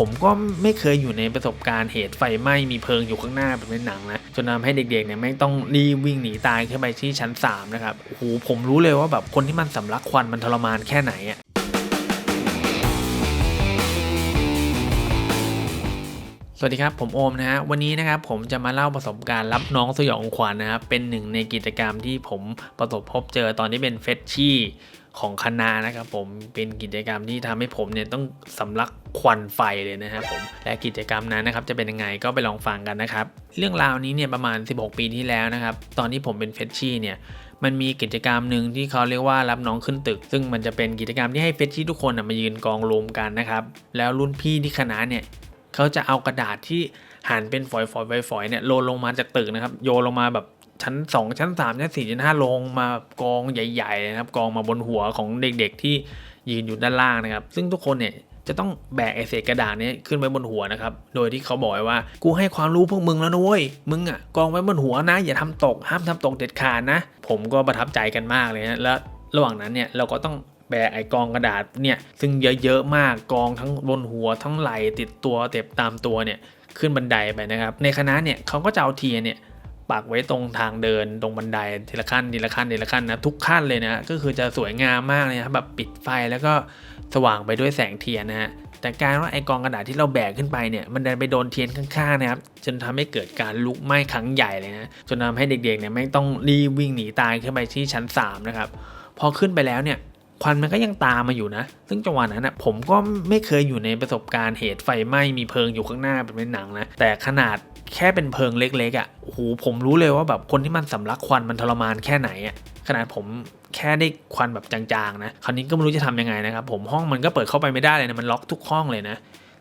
ผมก็ไม่เคยอยู่ในประสบการณ์เหตุไฟไหม้มีเพลิงอยู่ข้างหน้าแบบในหนังนะจนทำให้เด็กๆเนี่ยไม่ต้องรีวิ่งหนีตายขึ้นไปที่ชั้น 3 นะครับโอ้โหผมรู้เลยว่าแบบคนที่มันสำลักควันมันทรมานแค่ไหนอะสวัสดีครับ ผมโอมนะฮะวันนี้นะครับผมจะมาเล่าประสบการณ์รับน้องสยองขวัญนะครับเป็นหนึ่งในกิจกรรมที่ผมประสบพบเจอตอนที่เป็นเฟชชี่ ของคณะนะครับผมเป็นกิจกรรมที่ทำให้ผมเนี่ยต้องสำลักควันไฟเลยนะครับผมและกิจกรรมนั้นนะครับจะเป็นยังไงก็ไปลองฟังกันนะครับ เรื่องราวนี้เนี่ยประมาณ 16 ปีที่แล้วนะครับ ตอนที่ผมเป็นเฟชชี่เนี่ยมันมีกิจกรรมหนึ่งที่เขาเรียกว่ารับน้องขึ้นตึก ซึ่งมันจะเป็นกิจกรรมที่ให้เฟชชี่ทุกคนนะมายืนกองรวมกันนะครับ แล้วรุ่นพี่ที่คณะเนี่ยเขาจะเอากระดาษที่หั่นเป็นฝอยๆฝอยๆเนี่ยโยนลงมาจากตึกนะครับโยนลงมาแบบ ชั้น2ชั้น3ชั้น4ชั้น5ลงมากองใหญ่ๆนะครับกองมาบนหัวของเด็กๆที่ยืนอยู่ด้านล่างนะครับ ซึ่งทุกคนเนี่ยจะต้องแบกไอเศษกระดาษนี้ขึ้นไปบนหัวนะครับ โดยที่เขาบอกไว้ว่า กูให้ความรู้พวกมึงแล้วนะเว้ย มึงอะกองไว้บนหัวนะ อย่าทำตก ห้ามทำตกเด็ดขาดนะ ผมก็ประทับใจกันมากเลยนะ แล้วระหว่างนั้นเนี่ยเราก็ต้องแบกไอกองกระดาษเนี่ยซึ่งเยอะๆมากกองทั้งบนหัวทั้งไหลติดตัวเต็บตามตัวเนี่ยขึ้นบันไดไปนะครับ ในคณะเนี่ยเขาก็จะเอาเทียนเนี่ย ปักไว้ตรงทางเดินตรงบันไดทีละขั้นทีละขั้นทีละขั้นนะทุกขั้นเลยนะก็คือจะสวยงามมากเลยนะครับแบบปิดไฟแล้วก็สว่างไปด้วยแสงเทียนนะฮะแต่การว่าไอกองกระดาษที่เราแบกขึ้นไปเนี่ยมันดันไปโดนเทียนข้างๆนะครับจนทำให้เกิดการลุกไหม้ครั้งใหญ่เลยนะจนทำให้เด็กๆเนี่ยไม่ต้องรีบวิ่งหนีตายขึ้นไปที่ชั้นสามนะครับพอขึ้นไปแล้วเนี่ย ควันมันก็ยังตามมาอยู่นะ ซึ่งจังหวะนั้นนะผมก็ไม่เคยอยู่ในประสบการณ์เหตุไฟไหม้มีเพลิงอยู่ข้างหน้าแบบในหนังนะ แต่ขนาดแค่เป็นเพลิงเล็กๆอะ่ะโอ้โหผมรู้เลยว่าแบบคนที่มันสำลักควันมันทรมานแค่ไหนอะ่ะขนาดผมแค่ได้ควันแบบจางๆนะ คราวนี้ก็ไม่รู้จะทำยังไงนะครับ ผมห้องมันก็เปิดเข้าไปไม่ได้เลยนะ มันล็อกทุกห้องเลยนะ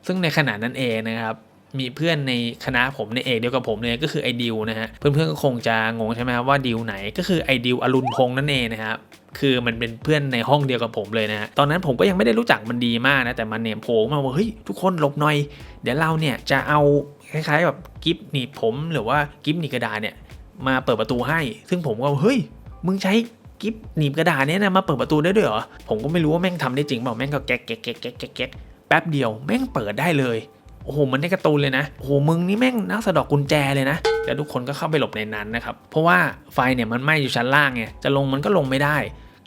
ซึ่งในขณะนั้นเองนะครับ มีเพื่อนในคณะผมในเอกเดียวกับผมเนี่ยก็คือไอดิวนะฮะเพื่อนๆก็คงจะงงใช่ไหมครับว่าดิวไหนก็คือไอดิวอรุณพงษ์นั่นเองนะครับคือมันเป็นเพื่อนในห้องเดียวกับผมเลยนะฮะ ตอนนั้นผมก็ยังไม่ได้รู้จักมันดีมากนะ แต่มันเนี่ยโผล่มาว่าเฮ้ยทุกคนหลบหน่อย เดี๋ยวเราเนี่ยจะเอาคล้ายๆแบบกิฟหนีบผมหรือว่ากิฟหนีบกระดาษเนี่ยมาเปิดประตูให้ ซึ่งผมก็เฮ้ยมึงใช้กิฟหนีบกระดาษเนี่ยนะมาเปิดประตูได้ด้วยเหรอ ผมก็ไม่รู้ว่าแม่งทำได้จริงเปล่าแม่งก็แก๊กแก๊กแก๊กแก๊กแก๊กแก๊กแป๊บเดียวแม่งเปิดได้เลย โอ้โหมันในการ์ตูนเลยนะโอ้โหมึงนี่แม่งนักสะดอกกุญแจเลยนะแล้วทุกคนก็เข้าไปหลบในนั้นนะครับเพราะว่าไฟเนี่ยมันไหม้อยู่ชั้นล่างไงจะลงมันก็ลงไม่ได้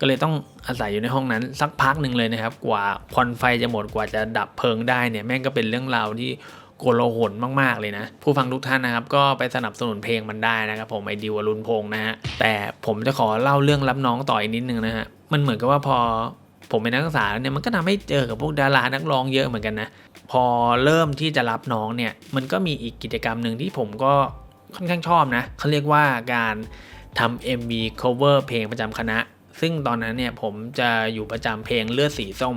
ก็เลยต้องอาศัยอยู่ในห้องนั้น สักพักหนึ่งเลยนะครับ กว่าควันไฟจะหมดกว่าจะดับเพลิงได้เนี่ยแม่งก็เป็นเรื่องราวที่โกลาหลมาก ๆ เลยนะ ผู้ฟังทุกท่านนะครับ ก็ไปสนับสนุนเพลงมันได้นะครับ ผมไอดิวอรุณพงษ์นะฮะแต่ผมจะขอเล่าเรื่องรับน้องต่ออีกนิดนึงนะฮะมันเหมือนกับว่าพอ ผมเป็นนักศึกษาแล้วเนี่ยมันก็ทำให้เจอกับพวกดารานักร้องเยอะเหมือนกันนะ พอเริ่มที่จะรับน้องเนี่ย มันก็มีอีกกิจกรรมหนึ่งที่ผมก็ค่อนข้างชอบนะเขาเรียกว่าการทำ MV cover เพลงประจำคณะ ซึ่งตอนนั้นเนี่ยผมจะอยู่ประจำเพลงเลือดสีส้ม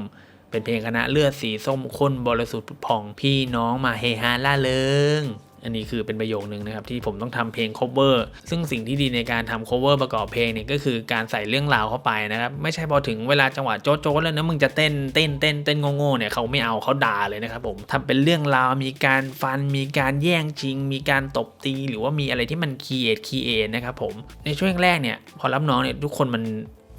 เป็นเพลงคณะเลือดสีส้มข้นบริสุทธิ์ผุดผ่องพี่น้องมาเฮฮาล่าเริง อันนี้คือเป็นประโยคนึงนะครับที่ผมต้องทำเพลง cover ซึ่งสิ่งที่ดีในการทำ cover ประกอบเพลงเนี่ยก็คือการใส่เรื่องราวเข้าไปนะครับไม่ใช่พอถึงเวลาจังหวะโจ๊ะโจ๊ะแล้วนะมึงจะเต้นเต้นเต้นเต้นโง่ๆเนี่ยเขาไม่เอาเขาด่าเลยนะครับผมทำเป็นเรื่องราวมีการฟันมีการแย่งชิง มีการตบตีหรือว่ามีอะไรที่มันคีเอทคีเอทนะครับผมในช่วงแรกเนี่ยพอรับน้องเนี่ยทุกคนมัน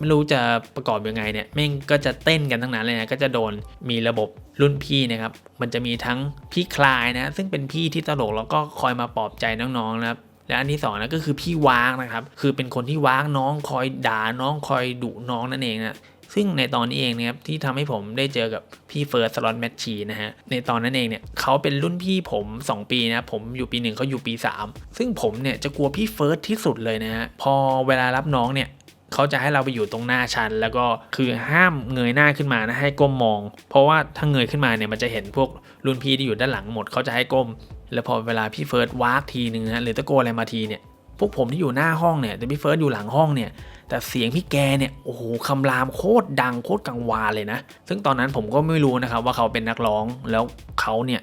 ไม่รู้จะประกอบยังไงเนี่ยแม่งก็จะเต้นกันทั้งนั้นเลยนะก็จะโดนมีระบบรุ่นพี่นะครับมันจะมีทั้งพี่คลายนะ ซึ่งเป็นพี่ที่ตลกแล้วก็คอยมาปลอบใจน้องๆนะครับและอันที่สองนะก็คือพี่ว้างนะครับ คือเป็นคนที่ว้างน้องคอยด่าน้องคอยดุน้องนั่นเองนะซึ่งในตอนนี้เองนะครับที่ทำให้ผมได้เจอกับพี่เฟิร์สสล็อตแมชชีนะฮะในตอนนั้นเองเนี่ยเขาเป็นรุ่นพี่ผม 2 ปีนะผมอยู่ปีหนึ่งเขาอยู่ปี 3 ซึ่งผมเนี่ยจะกลัวพี่เฟิร์สที่สุดเลยนะฮะพอเวลารับน้องเนี่ย เขาจะให้เราไปอยู่ตรงหน้าชั้น แล้วก็คือห้ามเงยหน้าขึ้นมานะให้ก้มมอง เพราะว่าถ้าเงยขึ้นมาเนี่ยมันจะเห็นพวกรุ่นพี่ที่อยู่ด้านหลังหมดเขาจะให้ก้ม แล้วพอเวลาพี่เฟิร์สวากทีนึงนะหรือตะโกนอะไรมาทีเนี่ยพวกผมที่อยู่หน้าห้องเนี่ยแต่พี่เฟิร์สอยู่หลังห้องเนี่ยแต่เสียงพี่แกเนี่ยโอ้โหคำรามโคตรดังโคตรกังวานเลยนะ ซึ่งตอนนั้นผมก็ไม่รู้นะครับว่าเขาเป็นนักร้องแล้วเขาเนี่ย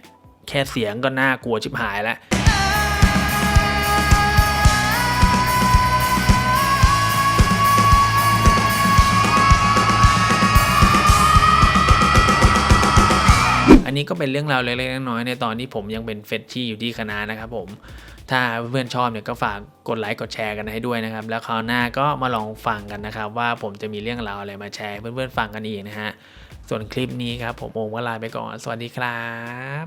แค่เสียงก็น่ากลัวชิบหายแล้ว อันนี้ก็เป็นเรื่องราวเล็กๆน้อยๆในตอนที่ผมยังเป็นเฟชชี่อยู่ที่คณะนะครับผมถ้าเพื่อนชอบเนี่ยก็ฝากกดไลค์กดแชร์กันให้ด้วยนะครับ แล้วคราวหน้าก็มาลองฟังกันนะครับ ว่าผมจะมีเรื่องราวอะไรมาแชร์เพื่อนๆฟังกันอีกนะฮะส่วนคลิปนี้ครับผมโอมก็ลาไปก่อน สวัสดีครับ